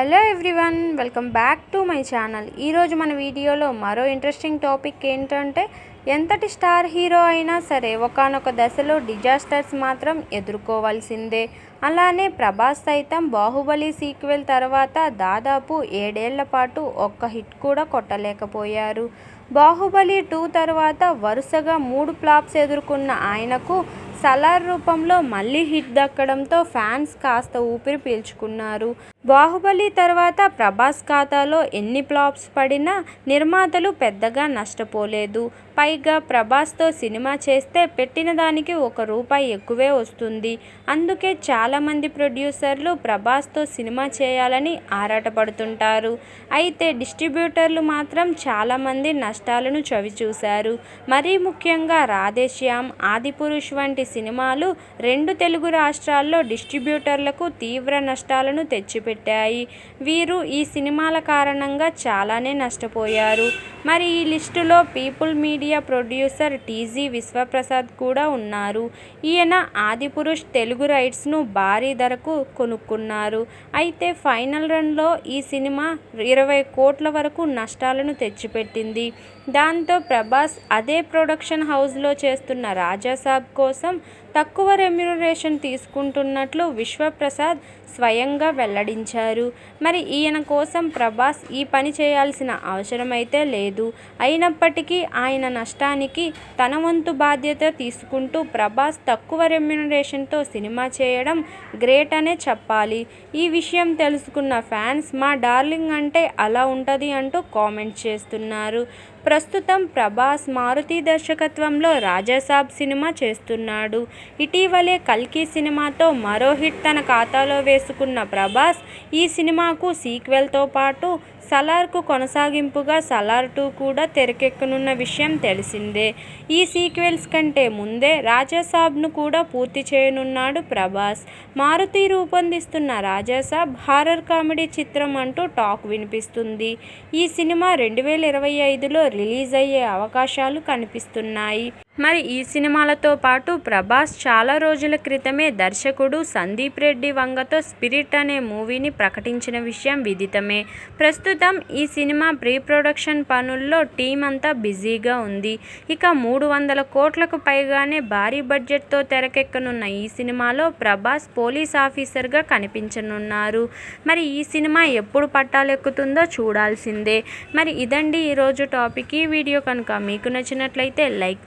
Hello everyone welcome back to my channel. ఈరోజు మన వీడియోలో మరో ఇంట్రెస్టింగ్ టాపిక్ ఏంటంటే ఎంతటి స్టార్ హీరో అయినా సరే ఒకానొక దశలో డిజాస్టర్స్ మాత్రం ఎదుర్కోవాల్సిందే. అలానే ప్రభాస్ సైతం బాహుబలి సీక్వెల్ తర్వాత దాదాపు ఏడేళ్ళ పాటు ఒక్క హిట్ కూడా కొట్టలేకపోయారు. బాహుబలి టూ తర్వాత వరుసగా మూడు ఫ్లాప్స్ ఎదుర్కొన్న ఆయనకు సలార్ రూపంలో మళ్ళీ హిట్ దక్కడంతో ఫ్యాన్స్ కాస్త ఊపిరి పీల్చుకున్నారు. బాహుబలి తర్వాత ప్రభాస్ ఖాతాలో ఎన్ని ఫ్లాప్స్ పడినా నిర్మాతలు పెద్దగా నష్టపోలేదు. పైగా ప్రభాస్తో సినిమా చేస్తే పెట్టిన దానికి ఒక రూపాయి ఎక్కువే వస్తుంది. అందుకే చాలామంది ప్రొడ్యూసర్లు ప్రభాస్తో సినిమా చేయాలని ఆరాటపడుతుంటారు. అయితే డిస్ట్రిబ్యూటర్లు మాత్రం చాలామంది నష్టాలను చవిచూశారు. మరీ ముఖ్యంగా రాధేశ్యామ్ ఆదిపురుష్ వంటి సినిమాలు రెండు తెలుగు రాష్ట్రాల్లో డిస్ట్రిబ్యూటర్లకు తీవ్ర నష్టాలను తెచ్చిపెట్టాయి. వీరు ఈ సినిమాల కారణంగా చాలానే నష్టపోయారు. మరి ఈ లిస్టులో People Media producer TG Vishwaprasad కూడా ఉన్నారు. ఈయన ఆదిపురుష్ తెలుగు రైట్స్ను భారీ ధరకు కొనుక్కున్నారు. అయితే ఫైనల్ రన్లో ఈ సినిమా ఇరవై కోట్ల వరకు నష్టాలను తెచ్చిపెట్టింది. దాంతో ప్రభాస్ అదే ప్రొడక్షన్ హౌస్లో చేస్తున్న రాజాసాబ్ కోసం తక్కువ రెమ్యునరేషన్ తీసుకుంటున్నట్లు విశ్వప్రసాద్ స్వయంగా వెల్లడించారు. మరి ఈయన కోసం ప్రభాస్ ఈ పని చేయాల్సిన అవసరమైతే లేదు. అయినప్పటికీ ఆయన నష్టానికి తన వంతు బాధ్యత తీసుకుంటూ ప్రభాస్ తక్కువ రెమ్యునరేషన్తో సినిమా చేయడం గ్రేట్ అనే చెప్పాలి. ఈ విషయం తెలుసుకున్న ఫ్యాన్స్ మా డార్లింగ్ అంటే అలా ఉంటుంది అంటూ కామెంట్ చేస్తున్నారు. ప్రస్తుతం ప్రభాస్ మారుతి దర్శకత్వంలో రాజాసాబ్ సినిమా చేస్తున్నాడు. ఇటీవలే కల్కి సినిమాతో మరో హిట్ తన ఖాతాలో వేసుకున్న ప్రభాస్ ఈ సినిమాకు సీక్వెల్తో పాటు సలార్కు కొనసాగింపుగా సలార్ టూ కూడా తెరకెక్కనున్న విషయం తెలిసిందే. ఈ సీక్వెల్స్ కంటే ముందే రాజాసాబ్ను కూడా పూర్తి చేయనున్నాడు ప్రభాస్. మారుతి రూపొందిస్తున్న రాజాసాబ్ హారర్ కామెడీ చిత్రం అంటూ టాక్ వినిపిస్తుంది. ఈ సినిమా రెండు వేల ఇరవై ఐదులో రిలీజ్ అయ్యే అవకాశాలు కనిపిస్తున్నాయి. మరి ఈ సినిమాలతో పాటు ప్రభాస్ చాలా రోజుల క్రితమే దర్శకుడు సందీప్ రెడ్డి వంగతో స్పిరిట్ అనే మూవీని ప్రకటించిన విషయం విదితమే. ప్రస్తుతం ఈ సినిమా ప్రీ ప్రొడక్షన్ పనుల్లో టీం అంతా బిజీగా ఉంది. ఇక మూడు వందల కోట్లకు పైగానే భారీ బడ్జెట్తో తెరకెక్కనున్న ఈ సినిమాలో ప్రభాస్ పోలీస్ ఆఫీసర్గా కనిపించనున్నారు. మరి ఈ సినిమా ఎప్పుడు పట్టాలెక్కుతుందో చూడాల్సిందే. మరి ఇదండి ఈరోజు టాపిక్. ఈ వీడియో కనుక మీకు నచ్చినట్లయితే లైక్